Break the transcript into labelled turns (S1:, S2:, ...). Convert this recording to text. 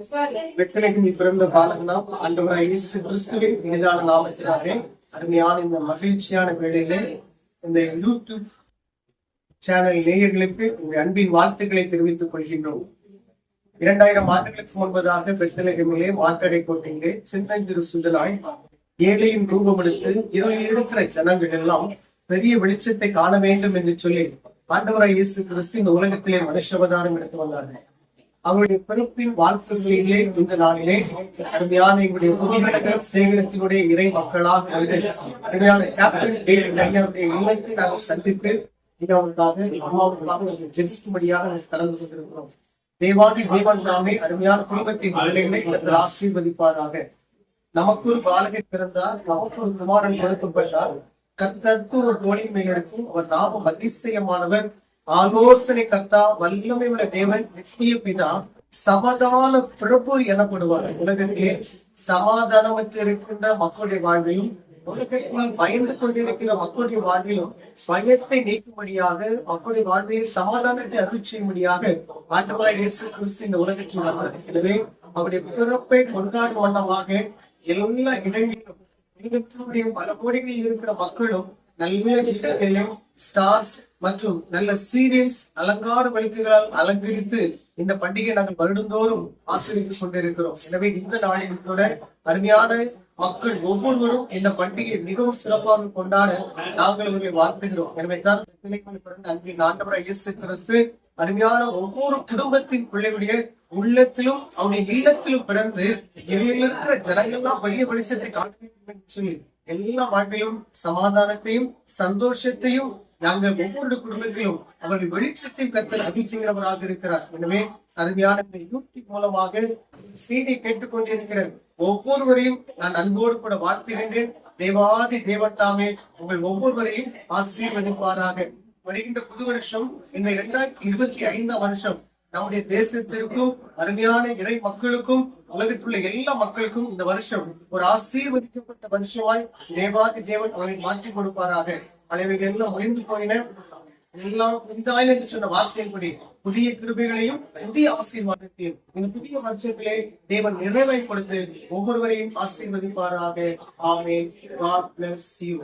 S1: வெத்தலைக்கு பிறந்த பாலகனாம் ஆண்டவராய் இயேசு கிறிஸ்துவின் மீதான நாமத்தினாலே அருமையான இந்த மகிழ்ச்சியான வேளையிலே இந்த யூடியூப் சேனல் நேயர்களுக்கு உங்கள் அன்பின் வாழ்த்துக்களை தெரிவித்துக் கொள்கின்றோம். இரண்டாயிரம் ஆண்டுகளுக்கு முன்பதாக பெத்தலகமிலே மாற்றடை கோட்டையிலே சின்னஞ்சிறு சுதலாய் ஏழையின் ரூபம் எடுத்து இருக்கிற ஜனங்கள் எல்லாம் பெரிய வெளிச்சத்தை காண வேண்டும் என்று சொல்லி ஆண்டவராய் இயேசு கிறிஸ்து இந்த உலகத்திலே மனுஷ அவதாரம் எடுத்து வந்தார்கள். அவருடைய பிறப்பின் வாழ்த்து செய்தியை இந்த நாளிலே அருமையான எங்களுடைய புதிகடக சேகரத்தினுடைய இறை மக்களாக அருமையான கேப்டன் டேவிட் ஐயாவுடைய இல்லத்தை நாங்கள் சந்தித்து அவருக்காக அம்மாவுக்காக ஜெபிக்கும்படியாக கலந்து கொண்டிருக்கிறோம். தேவாதி தேவன் தாமே அருமையான குடும்பத்தின் பிள்ளைகளை கர்த்தர் ஆசீர்வதிப்பாராக. நமக்கு ஒரு பாலகன் பிறந்தார் நமக்கு ஒரு குமாரன் கொடுக்கப்பட்டார். கத்தத்து ஒரு தோழின் மேல் இருக்கும். அவர் நாம அதிசயமானவர் ஆலோசனை கர்த்தா வல்லமை உள்ள தேவன் நித்திய பிதா சமாதான பிரபு எனப்படுவார். உலகத்திலே சமாதானமற்று இருக்கின்ற மக்களுடைய வாழ்விலும் உலகத்தில் பயந்து கொண்டிருக்கிற மக்களுடைய வாழ்விலும் பயத்தை நீக்கும்படியாக மக்களுடைய வாழ்வில் சமாதானத்தை அருள் செய்யும்படியாக ஆண்டவராய் இயேசு கிறிஸ்து இந்த உலகத்தில் வந்தார். எனவே அவருடைய பிறப்பை கொண்டாடும் வண்ணமாக எல்லா இடங்களிலும் உலகத்தினுடைய பல கோடிகளில் இருக்கிற மக்களும் நல்ல ஸ்டார்ஸ் மற்றும் நல்ல சீரியல்ஸ் அலங்கார விளக்குகளால் அலங்கரித்து இந்த பண்டிகை நாங்கள் வருடந்தோறும் ஆசிரியத்துக் கொண்டிருக்கிறோம். எனவே இந்த நாளில் கூட அருமையான மக்கள் ஒவ்வொருவரும் இந்த பண்டிகையை மிகவும் சிறப்பாக கொண்டாட நாங்கள் உங்களை வாழ்த்துகிறோம். எனவே தான் பிறந்த அன்பின் ஆண்டவராய் இயேசு கிறிஸ்து அருமையான ஒவ்வொரு குடும்பத்தின் பிள்ளைகளுடைய உள்ளத்திலும் அவனுடைய இல்லத்திலும் பிறந்து இதில் இருக்கிற ஜனங்கள்லாம் பெரிய வெளிச்சத்தை காட்ட சொல்லி எல்லா வாழ்க்கையிலும் சமாதானத்தையும் சந்தோஷத்தையும் நாங்கள் ஒவ்வொரு குடும்பத்திலும் அவர்கள் வெளிச்சத்தையும் கத்தல் அதிர்ச்சிங்கிறவராக இருக்கிறார். எனவே அருமையான இந்த யூடியூப் மூலமாக செய்தி கேட்டுக்கொண்டிருக்கிற ஒவ்வொருவரையும் நான் அன்போடு கூட வாழ்த்துகின்றேன். தேவாதி தேவட்டாமே உங்கள் ஒவ்வொருவரையும் ஆசீர்வதிப்பாராக. வருகின்ற புது வருஷம் இந்த இரண்டாயிரத்தி இருபத்தி ஐந்தாம் வருஷம் நம்முடைய தேசத்திற்கும் அருமையான இறை மக்களுக்கும் உலகத்துள்ள எல்லா மக்களுக்கும் இந்த வருஷம் ஒரு ஆசீர்வதிக்கப்பட்ட வருஷமாய் தேவாதி தேவன் அவரை மாற்றி கொடுப்பாராக. அலைவைகள் எல்லாம் ஒளிந்து போயின. எல்லாம் புதிதாய் என்று சொன்ன வார்த்தையின்படி புதிய கிருபைகளையும் புதிய ஆசீர்வாதத்தையும் இந்த புதிய வருஷத்திலே தேவன் நிறைவை கொடுத்து ஒவ்வொருவரையும் ஆசீர்வதிப்பாராக. ஆமே காட் பிளஸ் யூ